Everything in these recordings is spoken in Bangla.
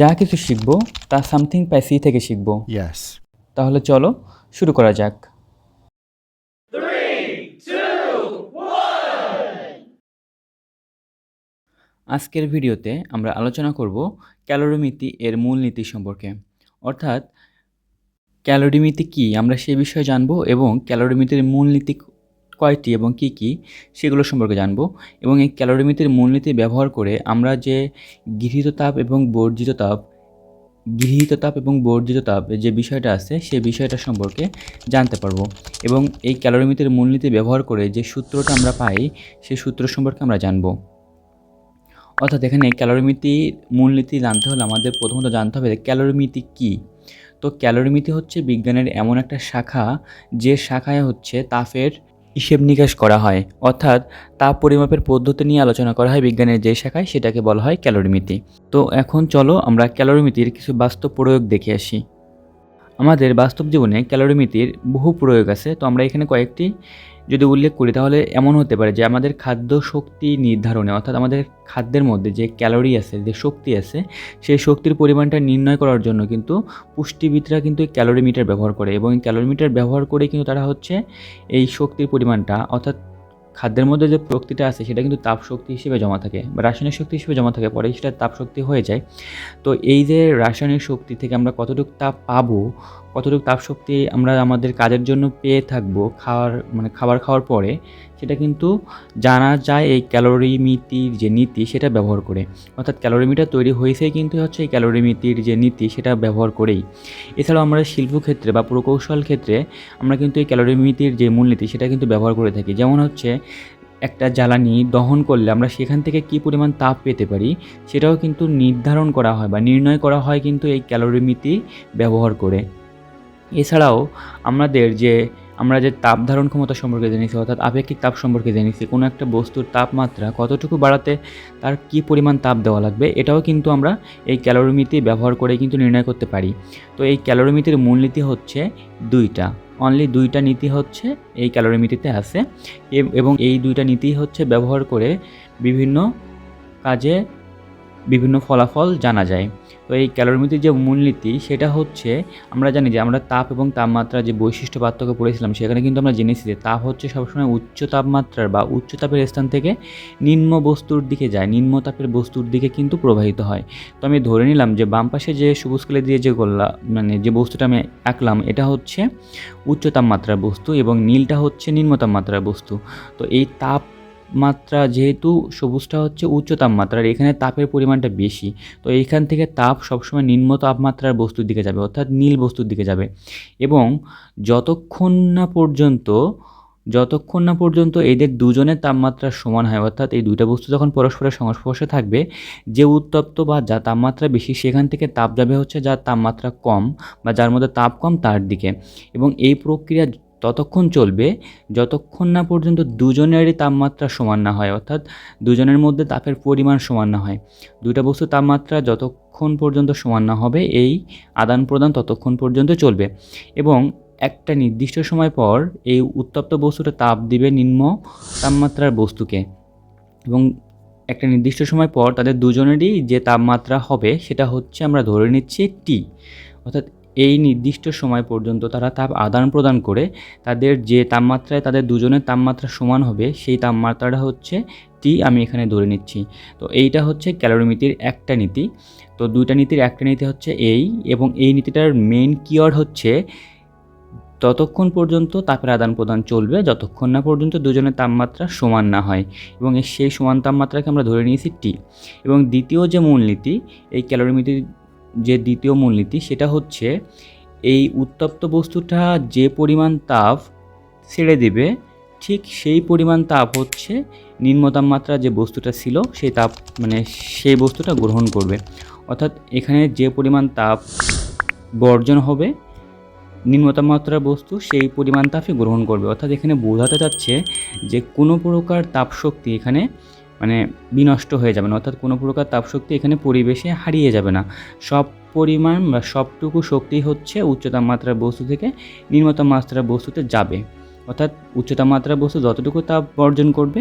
যা কিছু শিখব তা সামথিং প্যাসি থেকে শিখব. তাহলে চলো শুরু করা যাক। আজকের ভিডিওতে আমরা আলোচনা করব ক্যালোরিমিতি এর মূলনীতি সম্পর্কে। অর্থাৎ ক্যালোরিমিতি কি? আমরা সে বিষয়ে জানব এবং ক্যালোরিমিতির মূলনীতি কয়টি এবং কি কি, সেগুলো সম্পর্কে জানব। এবং এই ক্যালোরিমিতির মূলনীতি ব্যবহার করে আমরা যে গৃহীত তাপ এবং বর্জিত তাপ, গৃহীত তাপ এবং বর্জিত তাপ যে বিষয়টা আছে, সেই বিষয়টা সম্পর্কে জানতে পারব। এবং এই ক্যালোরিমিতির মূলনীতি ব্যবহার করে যে সূত্রটা আমরা পাই, সেই সূত্র সম্পর্কে আমরা জানব। অর্থাৎ এখানে ক্যালোরিমিতির মূলনীতি জানতে হলে আমাদের প্রথমত জানতে হবে ক্যালোরিমিতি কী? তো ক্যালোরিমিতি হচ্ছে বিজ্ঞানের এমন একটা শাখা, যে শাখায় হচ্ছে তাপের হিসেব নিকাশ করা হয়। অর্থাৎ তাপ পরিমাপের পদ্ধতি নিয়ে আলোচনা করা হয় বিজ্ঞানের যে শাখায়, সেটাকে বলা হয় ক্যালোরিমিতি। তো এখন চলো আমরা ক্যালোরিমিতির কিছু বাস্তব প্রয়োগ দেখে আসি। আমাদের বাস্তব জীবনে ক্যালোরিমিতির বহু প্রয়োগ আছে, তো আমরা এখানে কয়েকটি যদি উল্লেখ করি, তাহলে এমন হতে পারে যে আমাদের খাদ্য শক্তি নির্ধারণে, অর্থাৎ আমাদের খাদ্যের মধ্যে যে ক্যালোরি আছে, যে শক্তি আছে, সেই শক্তির পরিমাণটা নির্ণয় করার জন্য কিন্তু পুষ্টিবিদরা কিন্তু এই ক্যালোরিমিটার ব্যবহার করে এবং ক্যালোরিমিটার ব্যবহার করে কিন্তু তারা হচ্ছে এই শক্তির পরিমাণটা, অর্থাৎ খাদ্যের মধ্যে যে প্রক্তিটা আছে, সেটা কিন্তু তাপ শক্তি হিসেবে জমা থাকে বা রাসায়নিক শক্তি হিসেবে জমা থাকে, পরে সেটা তাপ শক্তি হয়ে যায়। তো এই যে রাসায়নিক শক্তি থেকে আমরা কতটুকু তাপ পাবো কতটুকু তাপ শক্তি আমরা আমাদের কাজের জন্য পেয়ে থাকব খাওয়ার মানে খাবার খাওয়ার পরে, সেটা কিন্তু জানা যায় এই ক্যালোরিমিতির যে নীতি সেটা ব্যবহার করে। অর্থাৎ ক্যালোরিমিটার তৈরি হয়েছেই কিন্তু হচ্ছে এই ক্যালোরিমিতির যে নীতি সেটা ব্যবহার করেই। এছাড়াও আমরা শিল্পক্ষেত্রে বা প্রকৌশল ক্ষেত্রে আমরা কিন্তু এই ক্যালোরিমিতির যে মূলনীতি সেটা কিন্তু ব্যবহার করে থাকি। যেমন হচ্ছে একটা জ্বালানি দহন করলে আমরা সেখান থেকে কী পরিমাণ তাপ পেতে পারি সেটাও কিন্তু নির্ধারণ করা হয় বা নির্ণয় করা হয় কিন্তু এই ক্যালোরিমিতি ব্যবহার করে। এছাড়াও আমাদের যে, আমরা যে তাপ ধারণ ক্ষমতা সম্পর্কে জেনেছি, অর্থাৎ আপেক্ষিক তাপ সম্পর্কে জেনেছি, কোনো একটা বস্তুর তাপমাত্রা কতটুকু বাড়াতে তার কী পরিমাণ তাপ দেওয়া লাগবে, এটাও কিন্তু আমরা এই ক্যালোরিমিতি ব্যবহার করে কিন্তু নির্ণয় করতে পারি। তো এই ক্যালোরিমিতির মূলনীতি হচ্ছে দুইটা অনলি দুইটা নীতি হচ্ছে এই ক্যালোরিমিতিতে আছে এবং এই দুইটা নীতি হচ্ছে ব্যবহার করে বিভিন্ন কাজে বিভিন্ন ফলাফল জানা যায়। তো এই ক্যালোরিমিতির যে মূলনীতি, সেটা হচ্ছে আমরা জানি যে আমরা তাপ এবং তাপমাত্রা যে বৈশিষ্ট্য পার্থক্য পড়েছিলাম, সেখানে কিন্তু আমরা জেনেছি যে তাপ হচ্ছে সবসময় উচ্চ তাপমাত্রার বা উচ্চ তাপের স্থান থেকে নিম্ন বস্তুর দিকে যায়। নিম্ন তাপের বস্তুর দিকে কিন্তু প্রবাহিত হয়। তো আমি ধরে নিলাম যে বাম পাশে যে সবুজ কালি দিয়ে যে গোল্লা মানে যে বস্তুটা আমি আঁকলাম, এটা হচ্ছে উচ্চ তাপমাত্রার বস্তু এবং নীলটা হচ্ছে নিম্ন তাপমাত্রার বস্তু। তো এই তাপ মাত্রা যেহেতু সবুজটা হচ্ছে উচ্চ তাপমাত্রার এখানে তাপের পরিমাণটা বেশি, তো এইখান থেকে তাপ সবসময় নিম্ন তাপমাত্রার বস্তুর দিকে যাবে, অর্থাৎ নীল বস্তুর দিকে যাবে। এবং যতক্ষণ না পর্যন্ত, যতক্ষণ না পর্যন্ত এদের দুজনের তাপমাত্রা সমান হয়, অর্থাৎ এই দুইটা বস্তু যখন পরস্পরের সংস্পর্শে থাকবে, যে উত্তপ্ত বা যা তাপমাত্রা বেশি, সেখান থেকে তাপ যাবে হচ্ছে যার তাপমাত্রা কম বা যার মধ্যে তাপ কম তার দিকে। এবং এই প্রক্রিয়া ততক্ষণ চলবে যতক্ষণ না পর্যন্ত দুজনেরই তাপমাত্রা সমান না হয়, অর্থাৎ দুজনের মধ্যে তাপের পরিমাণ সমান না হয়। দুইটা বস্তুর তাপমাত্রা যতক্ষণ পর্যন্ত সমান না হবে, এই আদান প্রদান ততক্ষণ পর্যন্ত চলবে এবং একটা নির্দিষ্ট সময় পর এই উত্তপ্ত বস্তুটা তাপ দিবে নিম্ন তাপমাত্রার বস্তুকে এবং একটা নির্দিষ্ট সময় পর তাদের দুজনেরই যে তাপমাত্রা হবে সেটা হচ্ছে আমরা ধরে নিচ্ছি টি অর্থাৎ এই নির্দিষ্ট সময় পর্যন্ত তারা তাপ আদান প্রদান করে, তাদের যে তাপমাত্রায় তাদের দুজনের তাপমাত্রা সমান হবে, সেই তাপমাত্রাটা হচ্ছে টি আমি এখানে ধরে নিচ্ছি। তো এইটা হচ্ছে ক্যালোরিমিতির একটা নীতি। তো দুইটা নীতির একটা নীতি হচ্ছে এই এবং এই নীতিটার মেইন কিওয়ার্ড হচ্ছে ততক্ষণ পর্যন্ত তাপের আদান প্রদান চলবে, যতক্ষণ না পর্যন্ত দুজনের তাপমাত্রা সমান না হয়। এবং সেই সমান তাপমাত্রাকে আমরা ধরে নিয়েছি টি এবং দ্বিতীয় যে মূলনীতি এই ক্যালোরিমিতির যে দ্বিতীয় মূলনীতি, সেটা হচ্ছে এই উত্তপ্ত বস্তুটা যে পরিমাণ তাপ ছেড়ে দেবে, ঠিক সেই পরিমাণ তাপ হচ্ছে নিম্ন তাপমাত্রা যে বস্তুটা ছিল, সেই তাপ মানে সেই বস্তুটা গ্রহণ করবে। অর্থাৎ এখানে যে পরিমাণ তাপ বর্জন হবে, নিম্ন তাপমাত্রার বস্তু, সেই পরিমাণ তাপই গ্রহণ করবে। অর্থাৎ এখানে বোঝাতে যাচ্ছে যে কোনো প্রকার তাপশক্তি এখানে মানে বিনষ্ট হয়ে যাবে না। অর্থাৎ কোনো প্রকার তাপশক্তি এখানে পরিবেশে হারিয়ে যাবে না। সব পরিমাণ বা সবটুকু শক্তি হচ্ছে উচ্চতা মাত্রার বস্তু থেকে নিম্নতম মাত্রার বস্তুতে যাবে। অর্থাৎ উচ্চতাপমাত্রার বস্তু যতটুকু তাপ বর্জন করবে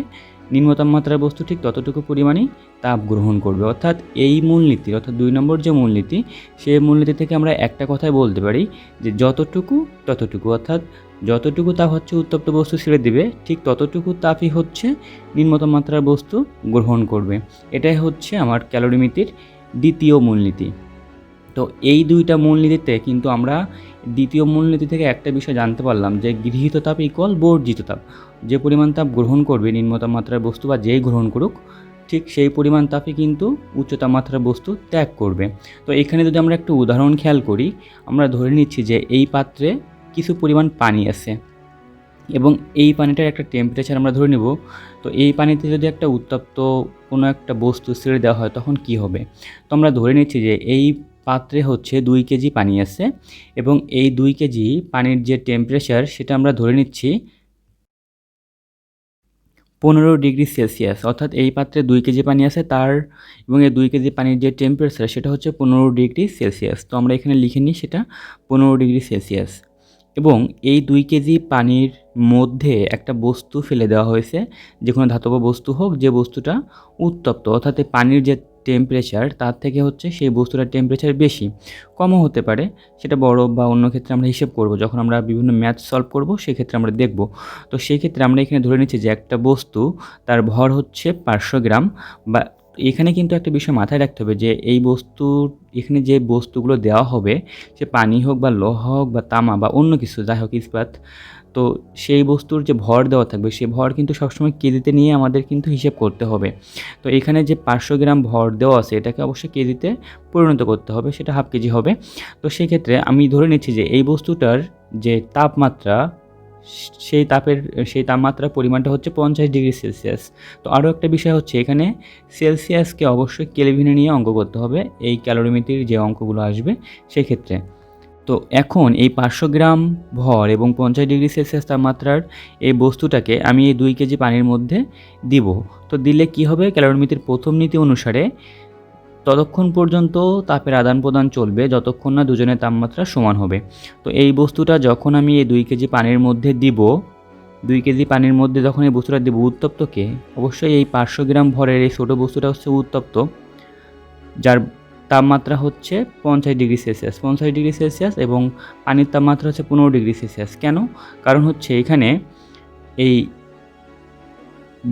নিম্ন তাপমাত্রার বস্তু ঠিক ততটুকু পরিমাণেই তাপ গ্রহণ করবে। অর্থাৎ এই মূলনীতি, অর্থাৎ দুই নম্বর যে মূলনীতি সেই মূলনীতি থেকে আমরা একটা কথাই বলতে পারি যে যতটুকু ততটুকু। অর্থাৎ যতটুকু তাপ হচ্ছে উত্তপ্ত বস্তু ছেড়ে দিবে, ঠিক ততটুকু তাপই হচ্ছে নিম্ন তাপমাত্রার বস্তু গ্রহণ করবে। এটাই হচ্ছে আমার ক্যালোরিমিতির দ্বিতীয় মূলনীতি। তো এই দুইটা মূলনীতিতে কিন্তু আমরা দ্বিতীয় মূলনীতি থেকে একটা বিষয় জানতে পারলাম যে গৃহীত তাপ ইকুয়াল বর্জিত তাপ। যে পরিমাণ তাপ গ্রহণ করবে নিম্ন তাপমাত্রার বস্তু বা যেই গ্রহণ করুক, ঠিক সেই পরিমাণ তাপই কিন্তু উচ্চ তাপমাত্রার বস্তু ত্যাগ করবে। তো এখানে যদি আমরা একটু উদাহরণ খেয়াল করি, আমরা ধরে নিচ্ছি যে এই পাত্রে কিছু পরিমাণ পানি আছে এবং এই পানিটার একটা টেম্পারেচার আমরা ধরে নেব। তো এই পানিতে যদি একটা উত্তপ্ত কোনো একটা বস্তু ছেড়ে দেওয়া হয়, তখন কি হবে? তো আমরা ধরে নিচ্ছি যে এই পাত্রে হচ্ছে দুই কেজি পানি আছে এবং এই দুই কেজি পানির যে টেম্পারেচার সেটা আমরা ধরে নিচ্ছি পনেরো ডিগ্রি সেলসিয়াস। অর্থাৎ এই পাত্রে দুই কেজি পানি আছে তার এবং এই দুই কেজি পানির যে টেম্পারেচার সেটা হচ্ছে পনেরো ডিগ্রি সেলসিয়াস। তো আমরা এখানে লিখে নিই সেটা পনেরো ডিগ্রি সেলসিয়াস। এবং এই দুই কেজি পানির মধ্যে একটা বস্তু ফেলে দেওয়া হয়েছে, যে কোনো ধাতব বস্তু হোক, যে বস্তুটা উত্তপ্ত। অর্থাৎ পানির যে টেম্পারেচার তার থেকে হচ্ছে সেই বস্তুটার টেম্পারেচার বেশি। কমও হতে পারে, সেটা বড় বা অন্য ক্ষেত্রে আমরা হিসেব করব। যখন আমরা বিভিন্ন ম্যাথ সলভ করব, সেক্ষেত্রে আমরা দেখব। তো সেই ক্ষেত্রে আমরা এখানে ধরে নিচ্ছি যে একটা বস্তু, তার ভর হচ্ছে পাঁচশো গ্রাম বা এখানে কিন্তু একটা বিষয় মাথায় রাখতে হবে যে এই বস্তু, এখানে যে বস্তুগুলো দেওয়া হবে, সে পানি হোক বা লোহা হোক বা তামা বা অন্য কিছু, যাই হোক ইস্পাত তো সেই বস্তুর যে ভর দেওয়া থাকবে, সেই ভর কিন্তু সবসময় কেজিতে নিয়ে আমাদের কিন্তু হিসেব করতে হবে। তো এখানে যে পাঁচশো গ্রাম ভর দেওয়া আছে, এটাকে অবশ্যই কেজিতে পরিণত করতে হবে, সেটা হাফ কেজি হবে। তো সেই ক্ষেত্রে আমি ধরে নিচ্ছি যে এই বস্তুটার যে তাপমাত্রা, সেই তাপের, সেই তাপমাত্রার পরিমাণটা হচ্ছে পঞ্চাশ ডিগ্রি সেলসিয়াস। তো আরও একটা বিষয় হচ্ছে এখানে সেলসিয়াসকে অবশ্যই কেলভিনে নিয়ে অঙ্ক করতে হবে, এই ক্যালোরিমিটির যে অঙ্কগুলো আসবে সেই ক্ষেত্রে তো এখন এই পাঁচশো গ্রাম ভর এবং পঞ্চাশ ডিগ্রি সেলসিয়াস তাপমাত্রার এই বস্তুটাকে আমি এই দুই কেজি পানির মধ্যে দিব। তো দিলে কি হবে? ক্যালোরিমিতির প্রথম নীতি অনুসারে ততক্ষণ পর্যন্ত তাপের আদান প্রদান চলবে, যতক্ষণ না দুজনের তাপমাত্রা সমান হবে। তো এই বস্তুটা যখন আমি এই দুই কেজি পানির মধ্যে দিব, দুই কেজি পানির মধ্যে যখন এই বস্তুটা দেবো উত্তপ্তকে অবশ্যই এই পাঁচশো গ্রাম ভরের এই ছোটো বস্তুটা হচ্ছে উত্তপ্ত, যার তাপমাত্রা হচ্ছে পঞ্চাশ ডিগ্রি সেলসিয়াস, পঞ্চাশ ডিগ্রি সেলসিয়াস এবং পানির তাপমাত্রা হচ্ছে পনেরো ডিগ্রি সেলসিয়াস। কেন? কারণ হচ্ছে এখানে এই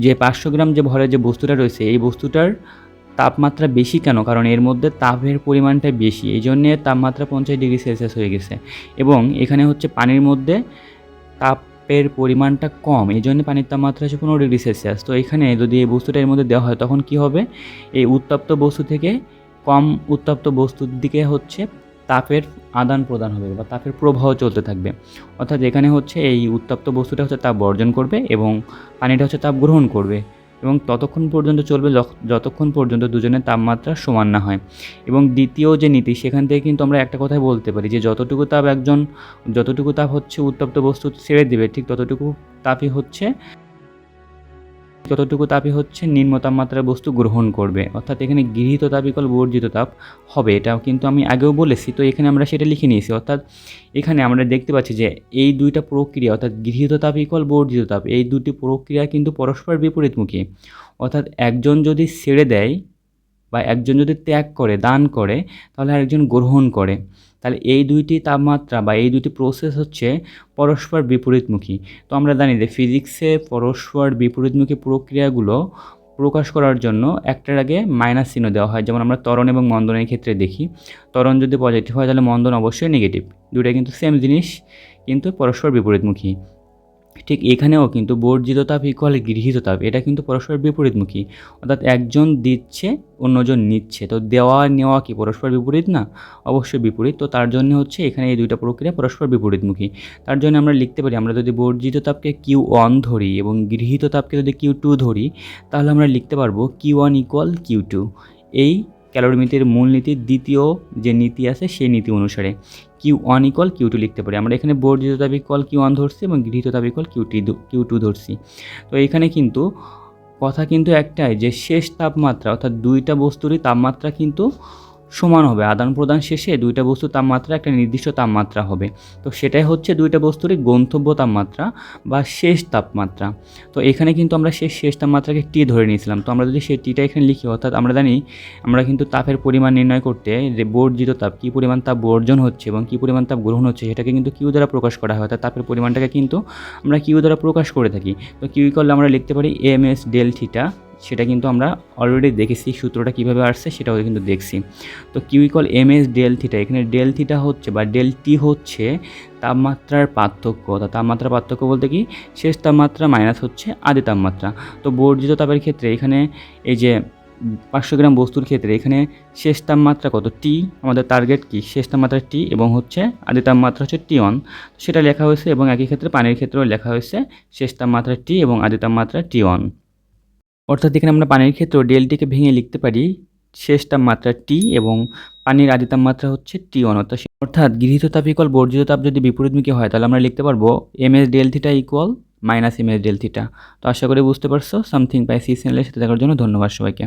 যে পাঁচশো গ্রাম যে ভরের যে বস্তুটা রয়েছে, এই বস্তুটার তাপমাত্রা বেশি কেন? কারণ এর মধ্যে তাপের পরিমাণটা বেশি, এই জন্যে তাপমাত্রা পঞ্চাশ ডিগ্রি সেলসিয়াস হয়ে গেছে। এবং এখানে হচ্ছে পানির মধ্যে তাপের পরিমাণটা কম, এই জন্য পানির তাপমাত্রা হচ্ছে পনেরো ডিগ্রি সেলসিয়াস। তো এখানে যদি এই বস্তুটা এর মধ্যে দেওয়া হয়, তখন কি হবে? এই উত্তপ্ত বস্তু থেকে কম উত্তপ্ত বস্তুর দিকে হচ্ছে তাপের আদান প্রদান হবে বা তাপের প্রবাহ চলতে থাকবে। অর্থাৎ এখানে হচ্ছে এই উত্তপ্ত বস্তুটা হচ্ছে তাপ বর্জন করবে এবং পানিটা হচ্ছে তাপ গ্রহণ করবে এবং ততক্ষণ পর্যন্ত চলবে যতক্ষণ পর্যন্ত দুজনের তাপমাত্রা সমান না হয়। এবং দ্বিতীয় যে নীতি, সেখান থেকে কিন্তু আমরা একটা কথাই বলতে পারি যে যতটুকু তাপ একজন, যতটুকু তাপ হচ্ছে উত্তপ্ত বস্তু ছেড়ে দেবে, ঠিক ততটুকু তাপই হচ্ছে যতটুকু তাপই হচ্ছে নিম্ন তাপমাত্রার বস্তু গ্রহণ করবে। অর্থাৎ এখানে গৃহীত তাপ ইকল বর্জিত তাপ হবে। এটাও কিন্তু আমি আগেও বলেছি, তো এখানে আমরা সেটা লিখে নিয়েছি। অর্থাৎ এখানে আমরা দেখতে পাচ্ছি যে এই দুইটা প্রক্রিয়া, অর্থাৎ গৃহীত তাপ ইকল বর্জিত তাপ, এই দুটি প্রক্রিয়া কিন্তু পরস্পর বিপরীতমুখী। অর্থাৎ একজন যদি ছেড়ে দেয় বা একজন যদি ত্যাগ করে, দান করে, তাহলে আরেকজন গ্রহণ করে। তাহলে এই দুইটি তাপমাত্রা বা এই দুটি প্রসেস হচ্ছে পরস্পর বিপরীতমুখী। তো আমরা জানি যে ফিজিক্সে পরস্পর বিপরীতমুখী প্রক্রিয়াগুলো প্রকাশ করার জন্য একটার আগে মাইনাস চিহ্ন দেওয়া হয়। যেমন আমরা ত্বরণ এবং মন্দনের ক্ষেত্রে দেখি। ত্বরণ যদি পজিটিভ হয়, তাহলে মন্দন অবশ্যই নেগেটিভ দুটো কিন্তু সেম জিনিস, কিন্তু পরস্পর বিপরীতমুখী। ঠিক এখানেও কিন্তু বর্জিত তাপ ইকুয়াল গৃহীত তাপ, এটা কিন্তু পরস্পর বিপরীতমুখী। অর্থাৎ একজন দিচ্ছে, অন্যজন নিচ্ছে। তো দেওয়া নেওয়া কি পরস্পর বিপরীত না? অবশ্যই বিপরীত। তো তার জন্য হচ্ছে এখানে এই দুইটা প্রক্রিয়া পরস্পর বিপরীতমুখী। তার জন্য আমরা লিখতে পারি, আমরা যদি বর্জিত তাপকে কিউ ওয়ান ধরি এবং গৃহীত তাপকে যদি কিউ টু ধরি, তাহলে আমরা লিখতে পারব Q one equal Q two এই ক্যালোরিমিতির মূলনীতির দ্বিতীয় যে নীতি আছে, সেই নীতি অনুসারে। Q one equal Q two লিখতে পারি। আমরা এখানে বর্জিত তাপ ইকুয়াল কিউ ওয়ান ধরছি এবং গৃহীত তাপ call Q T Q two ধরছি। তো এখানে কিন্তু কথা কিন্তু একটাই যে শেষ তাপমাত্রা অর্থাৎ দুইটা বস্তুরই তাপমাত্রা কিন্তু সমান হবে। আদান প্রদান শেষে দুইটা বস্তুর তাপমাত্রা একটা নির্দিষ্ট তাপমাত্রা হবে। তো সেটাই হচ্ছে দুইটা বস্তুরই গন্তব্য তাপমাত্রা বা শেষ তাপমাত্রা। তো এখানে কিন্তু আমরা সেই শেষ তাপমাত্রাকে টি ধরে নিয়েছিলাম। তো আমরা যদি সেই টিটা এখানে লিখি, অর্থাৎ আমরা জানি আমরা কিন্তু তাপের পরিমাণ নির্ণয় করতে যে বর্জিত তাপ, কী পরিমাণ তাপ বর্জন হচ্ছে এবং কী পরিমাণ তাপ গ্রহণ হচ্ছে, সেটাকে কিন্তু কিউ দ্বারা প্রকাশ করা হয়। অর্থাৎ তাপের পরিমাণটাকে কিন্তু আমরা কিউ দ্বারা প্রকাশ করে থাকি। তো কিউ করলে আমরা লিখতে পারি এম এস ডেল থিটা সেটা কিন্তু আমরা অলরেডি দেখেছি, সূত্রটা কীভাবে আসছে সেটাও কিন্তু দেখছি। তো Q equal M S del theta এখানে ডেল থিটা হচ্ছে বা ডেল টি হচ্ছে তাপমাত্রার পার্থক্য। অর্থাৎ তাপমাত্রার পার্থক্য বলতে কি? শেষ তাপমাত্রা মাইনাস হচ্ছে আদি তাপমাত্রা। তো বর্জিত তাপের ক্ষেত্রে এখানে এই যে পাঁচশো গ্রাম বস্তুর ক্ষেত্রে এখানে শেষ তাপমাত্রা কত? টি আমাদের টার্গেট কি? শেষ তাপমাত্রা টি এবং হচ্ছে আদি তাপমাত্রা হচ্ছে টি ওয়ান সেটা লেখা হয়েছে এবং একই ক্ষেত্রে পানির ক্ষেত্রেও লেখা হয়েছে শেষ তাপমাত্রা টি এবং আদি তাপমাত্রা টি ওয়ান অর্থাৎ এখানে আমরা পানির ক্ষেত্রে ডেলটিকে ভেঙে লিখতে পারি শেষ তাপমাত্রা টি এবং পানির আদি তাপমাত্রা হচ্ছে টি ওয়ান অর্থাৎ অর্থাৎ গৃহীত তাপ ইকুয়াল বর্জিত তাপ যদি বিপরীতমুখী হয়, তাহলে আমরা লিখতে পারব M S del theta equal minus M S del theta তো আশা করি বুঝতে পারছ সামথিং বাই সি চ্যানেলের সাথে থাকার জন্য ধন্যবাদ সবাইকে।